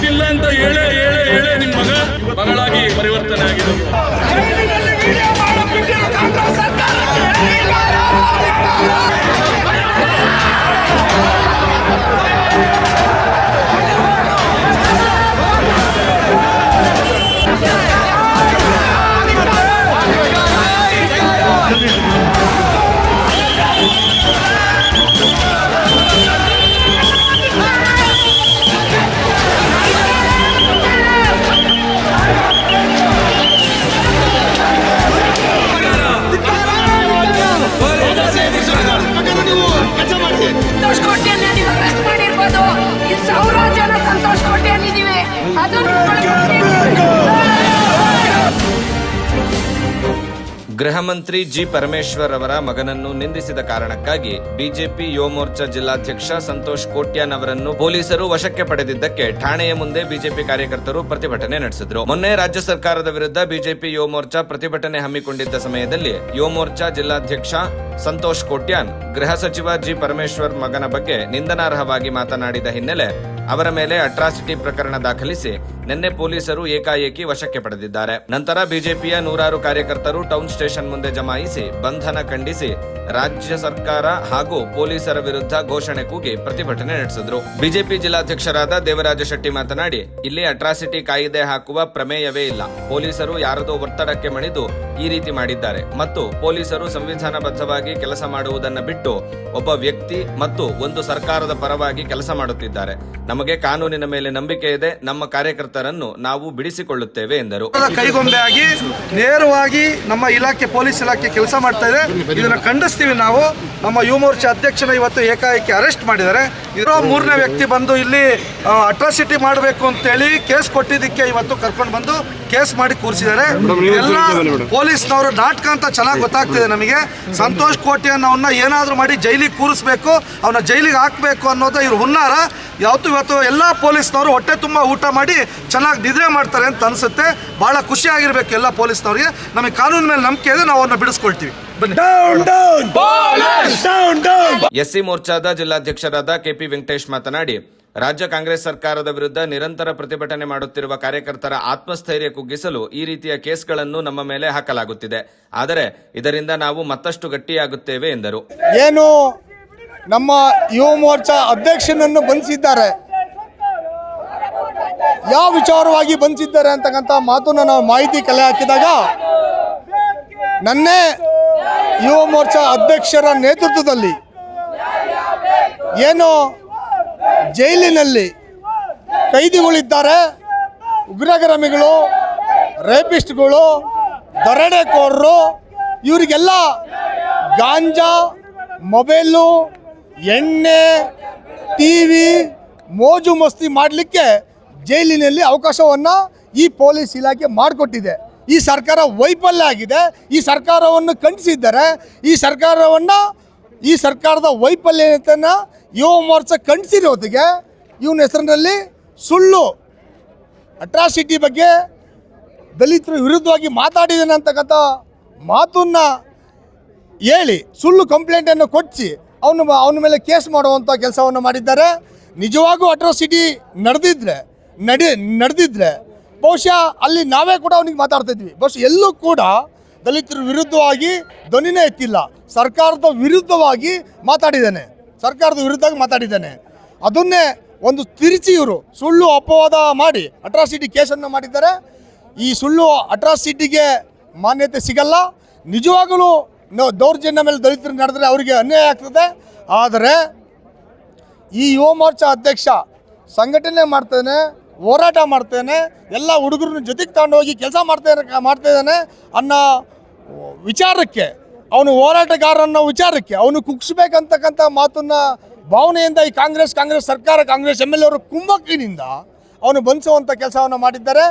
ಗೊತ್ತಿಲ್ಲ ಅಂತ ಹೇಳೇ ಹೇಳೇ ಹೇಳೇ ನಿಮ್ಮ ಮಗ. ಮಗಳಾಗಿ ಪರಿವರ್ತನೆ ಆಗಿರೋದು. ಗೃಹ ಮಂತ್ರಿ ಜಿ ಪರಮೇಶ್ವರ್ ಅವರ ಮಗನನ್ನು ನಿಂದಿಸಿದ ಕಾರಣಕ್ಕಾಗಿ ಬಿಜೆಪಿ ಯುವ ಜಿಲ್ಲಾಧ್ಯಕ್ಷ ಸಂತೋಷ್ ಕೋಟ್ಯಾನ್ ಅವರನ್ನು ಪೊಲೀಸರು ವಶಕ್ಕೆ ಪಡೆದಿದ್ದಕ್ಕೆ ಠಾಣೆಯ ಮುಂದೆ ಬಿಜೆಪಿ ಕಾರ್ಯಕರ್ತರು ಪ್ರತಿಭಟನೆ ನಡೆಸಿದರು. ಮೊನ್ನೆ ರಾಜ್ಯ ಸರ್ಕಾರದ ವಿರುದ್ಧ ಬಿಜೆಪಿ ಯುವ ಪ್ರತಿಭಟನೆ ಹಮ್ಮಿಕೊಂಡಿದ್ದ ಸಮಯದಲ್ಲಿ ಯುವ ಜಿಲ್ಲಾಧ್ಯಕ್ಷ ಸಂತೋಷ್ ಕೋಟ್ಯಾನ್, ಗೃಹ ಸಚಿವ ಜಿ ಪರಮೇಶ್ವರ್ ಮಗನ ಬಗ್ಗೆ ನಿಂದನಾರ್ಹವಾಗಿ ಮಾತನಾಡಿದ ಹಿನ್ನೆಲೆ ಅವರ ಮೇಲೆ ಅಟ್ರಾಸಿಟಿ ಪ್ರಕರಣ ದಾಖಲಿಸಿ ನಿನ್ನೆ ಪೊಲೀಸರು ಏಕಾಏಕಿ ವಶಕ್ಕೆ ಪಡೆದಿದ್ದಾರೆ. ನಂತರ ಬಿಜೆಪಿಯ ನೂರಾರು ಕಾರ್ಯಕರ್ತರು ಟೌನ್ ಸ್ಟೇಷನ್ ಮುಂದೆ ಜಮಾಯಿಸಿ ಬಂಧನ ಖಂಡಿಸಿ ರಾಜ್ಯ ಸರ್ಕಾರ ಹಾಗೂ ಪೊಲೀಸರ ವಿರುದ್ಧ ಘೋಷಣೆ ಕೂಗಿ ಪ್ರತಿಭಟನೆ ನಡೆಸಿದ್ರು. ಬಿಜೆಪಿ ಜಿಲ್ಲಾಧ್ಯಕ್ಷರಾದ ದೇವರಾಜ ಶೆಟ್ಟಿ ಮಾತನಾಡಿ, ಇಲ್ಲಿ ಅಟ್ರಾಸಿಟಿ ಕಾಯಿದೆ ಹಾಕುವ ಪ್ರಮೇಯವೇ ಇಲ್ಲ. ಪೊಲೀಸರು ಯಾರದೋ ಒತ್ತಡಕ್ಕೆ ಮಣಿದು ಈ ರೀತಿ ಮಾಡಿದ್ದಾರೆ ಮತ್ತು ಪೊಲೀಸರು ಸಂವಿಧಾನಬದ್ಧವಾಗಿ ಕೆಲಸ ಮಾಡುವುದನ್ನು ಬಿಟ್ಟು ಒಬ್ಬ ವ್ಯಕ್ತಿ ಮತ್ತು ಒಂದು ಸರ್ಕಾರದ ಪರವಾಗಿ ಕೆಲಸ ಮಾಡುತ್ತಿದ್ದಾರೆ. ನಮಗೆ ಕಾನೂನಿನ ಮೇಲೆ ನಂಬಿಕೆ ಇದೆ, ನಮ್ಮ ಕಾರ್ಯಕರ್ತರನ್ನು ನಾವು ಬಿಡಿಸಿಕೊಳ್ಳುತ್ತೇವೆ ಎಂದರು. ಕೈಗೊಂಬೆ ಆಗಿ ನೇರವಾಗಿ ನಮ್ಮ ಇಲಾಖೆ, ಪೊಲೀಸ್ ಇಲಾಖೆ ಕೆಲಸ ಮಾಡ್ತಾ ಇದೆ. ಇದನ್ನ ಖಂಡಿಸ್ತೀವಿ ನಾವು. ನಮ್ಮ ಯುವ ಮೋರ್ಚಾ ಅಧ್ಯಕ್ಷನ ಇವತ್ತು ಏಕಾಏಕಿ ಅರೆಸ್ಟ್ ಮಾಡಿದ್ದಾರೆ. ಇರೋ ಮೂರನೇ ವ್ಯಕ್ತಿ ಬಂದು ಇಲ್ಲಿ ಅಟ್ರಾಸಿಟಿ ಮಾಡಬೇಕು ಅಂತೇಳಿ ಕೇಸ್ ಕೊಟ್ಟಿದ್ದಕ್ಕೆ ಇವತ್ತು ಕರ್ಕೊಂಡು ಬಂದು ಕೇಸ್ ಮಾಡಿ ಕೂರಿಸಿದ್ದಾರೆ. ಎಲ್ಲ ಪೊಲೀಸ್ನವರು ನಾಟಕ ಅಂತ ಚೆನ್ನಾಗಿ ಗೊತ್ತಾಗ್ತಿದೆ ನಮಗೆ. ಸಂತೋಷ್ ಕೋಟಿ ಅವನ್ನ ಏನಾದರೂ ಮಾಡಿ ಜೈಲಿಗೆ ಕೂರಿಸ್ಬೇಕು ಅವನ ಜೈಲಿಗೆ ಹಾಕಬೇಕು ಅನ್ನೋದು ಇವ್ರು ಹುನ್ನಾರ. ಯಾವತ್ತು ಇವತ್ತು ಎಲ್ಲ ಪೊಲೀಸ್ನವರು ಹೊಟ್ಟೆ ತುಂಬ ಊಟ ಮಾಡಿ ಚೆನ್ನಾಗಿ ನಿದ್ರೆ ಮಾಡ್ತಾರೆ ಅಂತ ಅನಿಸುತ್ತೆ. ಭಾಳ ಖುಷಿಯಾಗಿರ್ಬೇಕು ಎಲ್ಲ ಪೊಲೀಸ್ನವ್ರಿಗೆ. ನಮಗೆ ಕಾನೂನು ಮೇಲೆ ನಂಬಿಕೆ ಇದೆ ನಾವು ಅವ್ರನ್ನ ಬಿಡಿಸ್ಕೊಳ್ತೀವಿ. ಎಸ್ ಎಸ್ಸಿ ಮೋರ್ಚಾದ ಜಿಲ್ಲಾಧ್ಯಕ್ಷರಾದ ಕೆಪಿ ವೆಂಕಟೇಶ್ ಮಾತನಾಡಿ ರಾಜ್ಯ ಕಾಂಗ್ರೆಸ್ ಸರ್ಕಾರದ ವಿರುದ್ಧ ನಿರಂತರ ಪ್ರತಿಭಟನೆ ಮಾಡುತ್ತಿರುವ ಕಾರ್ಯಕರ್ತರ ಆತ್ಮಸ್ಥೈರ್ಯ ಕುಗ್ಗಿಸಲು ಈ ರೀತಿಯ ಕೇಸ್ಗಳನ್ನು ನಮ್ಮ ಮೇಲೆ ಹಾಕಲಾಗುತ್ತಿದೆ. ಆದರೆ ಇದರಿಂದ ನಾವು ಮತ್ತಷ್ಟು ಗಟ್ಟಿಯಾಗುತ್ತೇವೆ ಎಂದರು. ಏನು ನಮ್ಮ ಯುವ ಮೋರ್ಚಾ ಅಧ್ಯಕ್ಷನನ್ನು ಬಂಧಿಸಿದ್ದಾರೆ. ಯಾವ ವಿಚಾರವಾಗಿ ಬಂಧಿಸಿದ್ದಾರೆ ಅಂತಕ್ಕಂಥ ಮಾತು ನಾವು ಮಾಹಿತಿ ಕಲೆ ಹಾಕಿದಾಗ ನನ್ನೇ ಯುವ ಮೋರ್ಚಾ ಅಧ್ಯಕ್ಷರ ನೇತೃತ್ವದಲ್ಲಿ ಏನು ಜೈಲಿನಲ್ಲಿ ಕೈದಿಗಳಿದ್ದಾರೆ. ಉಗ್ರಗಾಮಿಗಳು, ರೇಪಿಸ್ಟ್ಗಳು ದರೋಡೆಕೋರರು ಇವರಿಗೆಲ್ಲ ಗಾಂಜಾ, ಮೊಬೈಲು, ಎಣ್ಣೆ ಟಿ ವಿ ಮೋಜು ಮಸ್ತಿ ಮಾಡಲಿಕ್ಕೆ ಜೈಲಿನಲ್ಲಿ ಅವಕಾಶವನ್ನು ಈ ಪೊಲೀಸ್ ಇಲಾಖೆ ಮಾಡಿಕೊಟ್ಟಿದೆ. ಈ ಸರ್ಕಾರ ವೈಫಲ್ಯ ಆಗಿದೆ. ಈ ಸರ್ಕಾರವನ್ನು ಖಂಡಿಸಿದ್ದಾರೆ ಈ ಸರ್ಕಾರವನ್ನು ಈ ಸರ್ಕಾರದ ವೈಫಲ್ಯತೆಯನ್ನು ಯುವ ಮೋರ್ಚಾ ಖಂಡಿಸಿರೋದಿಗೆ ಇವನ ಹೆಸರಿನಲ್ಲಿ ಸುಳ್ಳು ಅಟ್ರಾಸಿಟಿ ಬಗ್ಗೆ ದಲಿತರ ವಿರುದ್ಧವಾಗಿ ಮಾತಾಡಿದ್ದೇನೆ ಅಂತಕ್ಕಂಥ ಮಾತನ್ನು ಹೇಳಿ, ಸುಳ್ಳು ಕಂಪ್ಲೇಂಟನ್ನು ಕೊಡಿಸಿ ಅವನು ಅವನ ಮೇಲೆ ಕೇಸ್ ಮಾಡುವಂಥ ಕೆಲಸವನ್ನು ಮಾಡಿದ್ದಾರೆ. ನಿಜವಾಗೂ ಅಟ್ರಾಸಿಟಿ ನಡೆದಿದ್ರೆ, ನಡೆ, ನಡೆದಿದ್ರೆ ಬಹುಶಃ ಅಲ್ಲಿ ನಾವೇ ಕೂಡ ಅವನಿಗೆ ಮಾತಾಡ್ತಾ ಇದ್ವಿ. ಬಹುಶಃ ಎಲ್ಲೂ ಕೂಡ ದಲಿತರ ವಿರುದ್ಧವಾಗಿ ಧ್ವನಿನೇ ಎತ್ತಿಲ್ಲ. ಸರ್ಕಾರದ ವಿರುದ್ಧವಾಗಿ ಮಾತಾಡಿದ್ದಾನೆ. ಸರ್ಕಾರದ ವಿರುದ್ಧವಾಗಿ ಮಾತಾಡಿದ್ದಾನೆ. ಅದನ್ನೇ ಒಂದು ತಿರುಚಿ ಇವರು. ಸುಳ್ಳು ಅಪವಾದ ಮಾಡಿ ಅಟ್ರಾಸಿಟಿ ಕೇಸನ್ನು ಮಾಡಿದ್ದಾರೆ. ಈ ಸುಳ್ಳು ಅಟ್ರಾಸಿಟಿಗೆ ಮಾನ್ಯತೆ ಸಿಗಲ್ಲ. ನಿಜವಾಗಲೂ ದೌರ್ಜನ್ಯ ಮೇಲೆ ದಲಿತರು ನಡೆದರೆ ಅವರಿಗೆ ಅನ್ಯಾಯ ಆಗ್ತದೆ. ಆದರೆ ಈ ಯುವ ಮೋರ್ಚಾ ಅಧ್ಯಕ್ಷ ಸಂಘಟನೆ ಮಾಡ್ತೇನೆ. ಹೋರಾಟ ಮಾಡ್ತೇನೆ, ಎಲ್ಲ ಹುಡುಗರನ್ನ ಜೊತೆಗೆ ತಗೊಂಡೋಗಿ ಕೆಲಸ ಮಾಡ್ತೇನೆ ಮಾಡ್ತಿದ್ದಾನೆ ಅನ್ನೋ ವಿಚಾರಕ್ಕೆ, ಅವನು ಹೋರಾಟಗಾರನ ವಿಚಾರಕ್ಕೆ, ಅವನು ಕುಗ್ಸ್ಬೇಕಂತಕ್ಕಂಥ ಮಾತನ್ನ ಭಾವನೆಯಿಂದ ಈ ಕಾಂಗ್ರೆಸ್ ಕಾಂಗ್ರೆಸ್ ಸರ್ಕಾರ, ಕಾಂಗ್ರೆಸ್ ಎಂ ಎಲ್ ಎವರು ಕುಮ್ಮಕ್ಕಿನಿಂದ ಅವನು ಬಂಧಿಸುವಂಥ ಕೆಲಸವನ್ನು ಮಾಡಿದ್ದಾರೆ.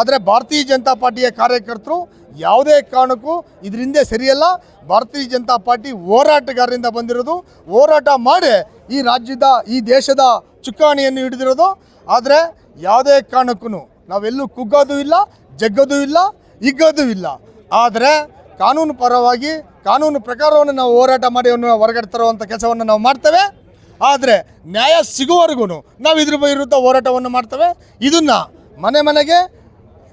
ಆದರೆ ಭಾರತೀಯ ಜನತಾ ಪಾರ್ಟಿಯ ಕಾರ್ಯಕರ್ತರು ಯಾವುದೇ ಕಾರಣಕ್ಕೂ ಇದರಿಂದ ಸರಿಯಲ್ಲ. ಭಾರತೀಯ ಜನತಾ ಪಾರ್ಟಿ ಹೋರಾಟಗಾರರಿಂದ ಬಂದಿರೋದು. ಹೋರಾಟ ಮಾಡಿ ಈ ರಾಜ್ಯದ, ಈ ದೇಶದ ಚುಕ್ಕಾಣಿಯನ್ನು ಹಿಡಿದಿರೋದು. ಆದರೆ ಯಾವುದೇ ಕಾರಣಕ್ಕೂ ನಾವೆಲ್ಲೂ ಕುಗ್ಗೋದು ಇಲ್ಲ, ಜಗ್ಗೋದು ಇಲ್ಲ, ಹಿಗ್ಗೋದು ಇಲ್ಲ. ಆದರೆ ಕಾನೂನು ಪರವಾಗಿ, ಕಾನೂನು ಪ್ರಕಾರವನ್ನು ನಾವು ಹೋರಾಟ ಮಾಡಿ ಹೊರಗಡೆ ತರುವಂಥ ಕೆಲಸವನ್ನು ನಾವು ಮಾಡ್ತೇವೆ. ಆದರೆ ನ್ಯಾಯ ಸಿಗುವವರೆಗೂ ನಾವು ಇದ್ರ ವಿರುದ್ಧ ಹೋರಾಟವನ್ನು ಮಾಡ್ತೇವೆ. ಇದನ್ನು ಮನೆ ಮನೆಗೆ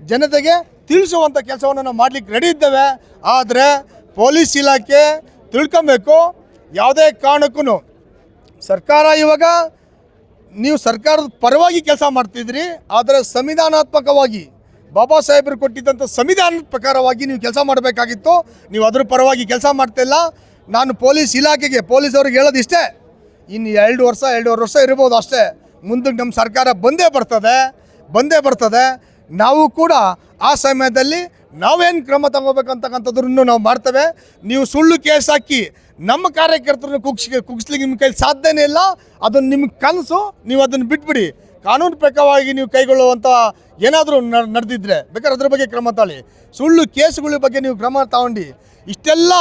ಜನತೆಗೆ ತಿಳಿಸುವಂಥ ಕೆಲಸವನ್ನು ನಾವು ಮಾಡಲಿಕ್ಕೆ ರೆಡಿ ಇದ್ದೇವೆ. ಆದರೆ ಪೊಲೀಸ್ ಇಲಾಖೆ ತಿಳ್ಕೊಬೇಕು. ಯಾವುದೇ ಕಾರಣಕ್ಕೂ ಸರ್ಕಾರ ಇವಾಗ ನೀವು ಸರ್ಕಾರದ ಪರವಾಗಿ ಕೆಲಸ ಮಾಡ್ತಿದ್ರಿ. ಆದರೆ ಸಂವಿಧಾನಾತ್ಮಕವಾಗಿ ಬಾಬಾ ಸಾಹೇಬರು ಕೊಟ್ಟಿದ್ದಂಥ ಸಂವಿಧಾನದ ಪ್ರಕಾರವಾಗಿ ನೀವು ಕೆಲಸ ಮಾಡಬೇಕಾಗಿತ್ತು. ನೀವು ಅದ್ರ ಪರವಾಗಿ ಕೆಲಸ ಮಾಡ್ತಿಲ್ಲ. ನಾನು ಪೊಲೀಸ್ ಇಲಾಖೆಗೆ ಪೊಲೀಸವ್ರಿಗೆ ಹೇಳೋದು ಇಷ್ಟೇ ಇನ್ನು ಎರಡು ವರ್ಷ, ಎರಡೂವರೆ ವರ್ಷ ಇರ್ಬೋದು ಅಷ್ಟೇ. ಮುಂದಕ್ಕೆ ನಮ್ಮ ಸರ್ಕಾರ ಬಂದೇ ಬರ್ತದೆ. ಬಂದೇ ಬರ್ತದೆ. ನಾವು ಕೂಡ ಆ ಸಮಯದಲ್ಲಿ ನಾವೇನು ಕ್ರಮ ತಗೋಬೇಕಂತಕ್ಕಂಥದ್ರನ್ನು ನಾವು ಮಾಡ್ತೇವೆ. ನೀವು ಸುಳ್ಳು ಕೇಸ್ ಹಾಕಿ ನಮ್ಮ ಕಾರ್ಯಕರ್ತರನ್ನು ಕುಗ್ಸಿ ಕುಗ್ಸ್ಲಿಕ್ಕೆ ನಿಮ್ಮ ಕೈಲಿ ಸಾಧ್ಯನೇ ಇಲ್ಲ. ಅದನ್ನು ನಿಮ್ಗೆ ಕನಸು, ನೀವು ಅದನ್ನು ಬಿಟ್ಬಿಡಿ. ಕಾನೂನು ಪ್ರಕಾರವಾಗಿ ನೀವು ಕೈಗೊಳ್ಳುವಂಥ ಏನಾದರೂ ನಡೆದಿದ್ರೆ ಬೇಕಾದ್ರೆ ಅದ್ರ ಬಗ್ಗೆ ಕ್ರಮ ತಾಳಿ. ಸುಳ್ಳು ಕೇಸುಗಳ ಬಗ್ಗೆ ನೀವು ಕ್ರಮ ತಗೊಂಡು ಇಷ್ಟೆಲ್ಲ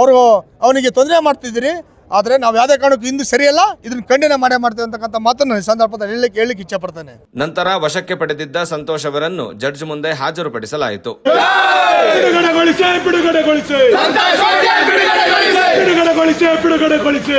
ಅವರು ಅವನಿಗೆ ತೊಂದರೆ ಮಾಡ್ತಿದ್ದೀರಿ. ಆದರೆ ನಾವು ಯಾವುದೇ ಕಾರಣಕ್ಕೂ ಇಂದು ಸರಿಯಲ್ಲ ಇದನ್ನು ಖಂಡನೆ ಮಾಡೇ ಮಾಡ್ತೇವೆ ಅಂತಕ್ಕಂಥ ಮಾತನ್ನು ಈ ಸಂದರ್ಭದಲ್ಲಿ ಹೇಳಲಿಕ್ಕೆ ಹೇಳಲಿಕ್ಕೆ ಇಚ್ಛಪಡ್ತೇನೆ. ನಂತರ ವಶಕ್ಕೆ ಪಡೆದಿದ್ದ ಸಂತೋಷ್ ಅವರನ್ನು ಜಡ್ಜ್ ಮುಂದೆ ಹಾಜರುಪಡಿಸಲಾಯಿತು. ಬಿಡುಗಡೆಗೊಳಿಸಿ ಬಿಡುಗಡೆಗೊಳಿಸಿ.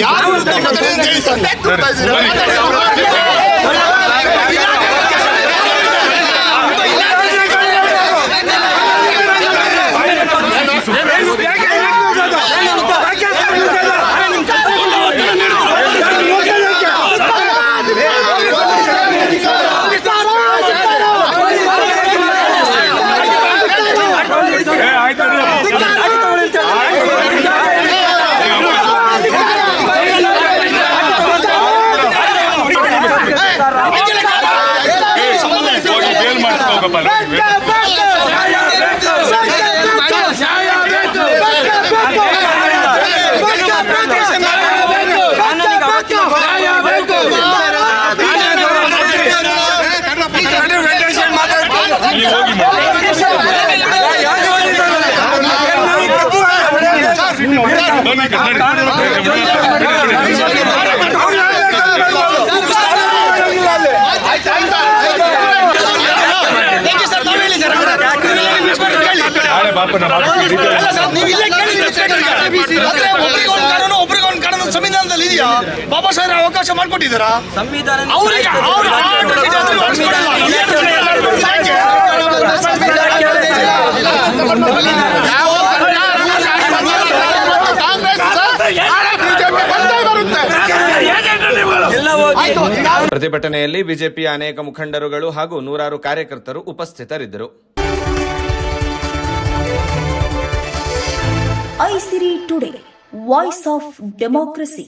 ಯಾರು ಬಾಪನ ಆದ್ರೆ ಒಬ್ರಿಗೆ ಒಂದು ಕಾನೂನು ಒಬ್ರಿಗೆ ಒಂದು ಕಾನೂನು ಸಂವಿಧಾನದಲ್ಲಿ ಇದೆಯಾ ಬಾಬಾ ಸಾಹೇಬ್ ಅವಕಾಶ ಮಾಡ್ಕೊಟ್ಟಿದ್ದಾರಾ ಅವ್ರಿಗೆ ಅವ್ರ ಪ್ರತಿಭಟನೆಯಲ್ಲಿ ಬಿಜೆಪಿಯ ಅನೇಕ ಮುಖಂಡರುಗಳು ಹಾಗೂ ನೂರಾರು ಕಾರ್ಯಕರ್ತರು ಉಪಸ್ಥಿತರಿದ್ದರು. Aisiri today voice of democracy